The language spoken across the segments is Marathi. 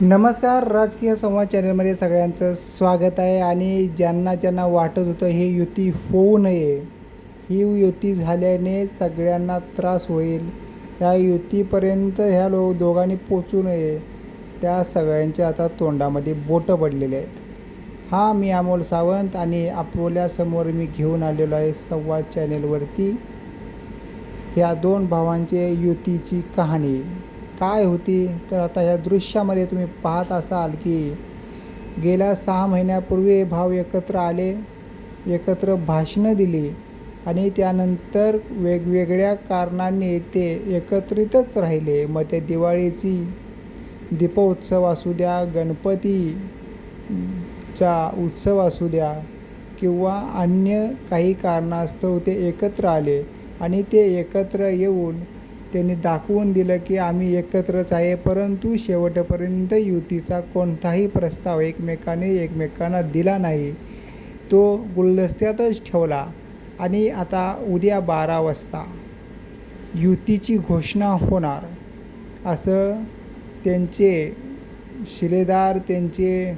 नमस्कार राजकीय संवाद चॅनलमध्ये सगळ्यांचं स्वागत आहे आणि ज्यांना ज्यांना वाटत होतं हे युती होऊ नये ही युती झाल्याने सगळ्यांना त्रास होईल. या युतीपर्यंत ह्या लो दोघांनी पोचू नये त्या सगळ्यांच्या आता तोंडामध्ये बोटं पडलेले आहेत. हा मी अमोल सावंत आणि आपल्यासमोर मी घेऊन आलेलो आहे संवाद चॅनेलवरती. या दोन भावांचे युतीची कहाणी. काय होती? तर आता या दृश्यामध्ये तुम्ही पाहत असाल की गेल्या सहा महिन्यापूर्वी हे भाव एकत्र आले एकत्र भाषणं दिली आणि त्यानंतर वेगवेगळ्या कारणांनी ते एकत्रितच राहिले. मग ते दिवाळीची दीपोत्सव असू द्या गणपतीचा उत्सव असू द्या किंवा अन्य काही कारणास्तव ते एकत्र आले आणि ते एकत्र येऊन त्यांनी दाखवून दिलं की आम्ही एकत्रच आहे परंतु शेवटपर्यंत युतीचा कोणताही प्रस्ताव एकमेकाने एकमेकांना दिला नाही. तो गुलदस्त्यातच ठेवला आणि आता उद्या बारा वाजता युतीची घोषणा होणार असं त्यांचे शिलेदार त्यांचे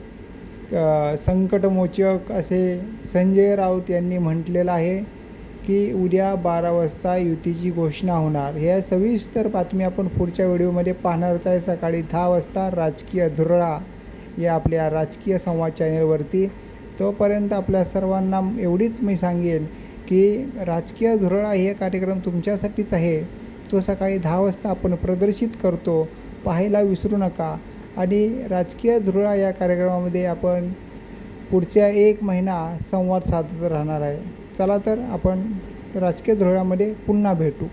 संकटमोचक असे संजय राऊत यांनी म्हटलेलं आहे. की उद्या बारा वाजता युतीची घोषणा होणार. ह्या सविस्तर बातमी आपण पुढच्या व्हिडिओमध्ये पाहणारच आहे सकाळी दहा वाजता राजकीय धुरळा या आपल्या राजकीय संवाद चॅनेलवरती. तोपर्यंत आपल्या सर्वांना एवढीच मी सांगेन की राजकीय धुरळा हे कार्यक्रम तुमच्यासाठीच आहे. तो सकाळी दहा वाजता आपण प्रदर्शित करतो. पाहायला विसरू नका. आणि राजकीय धुरळा या कार्यक्रमामध्ये आपण पुढच्या एक महिना संवाद साधत राहणार आहे. चला तर आपण राजकीय धोरणामध्ये पुन्हा भेटू.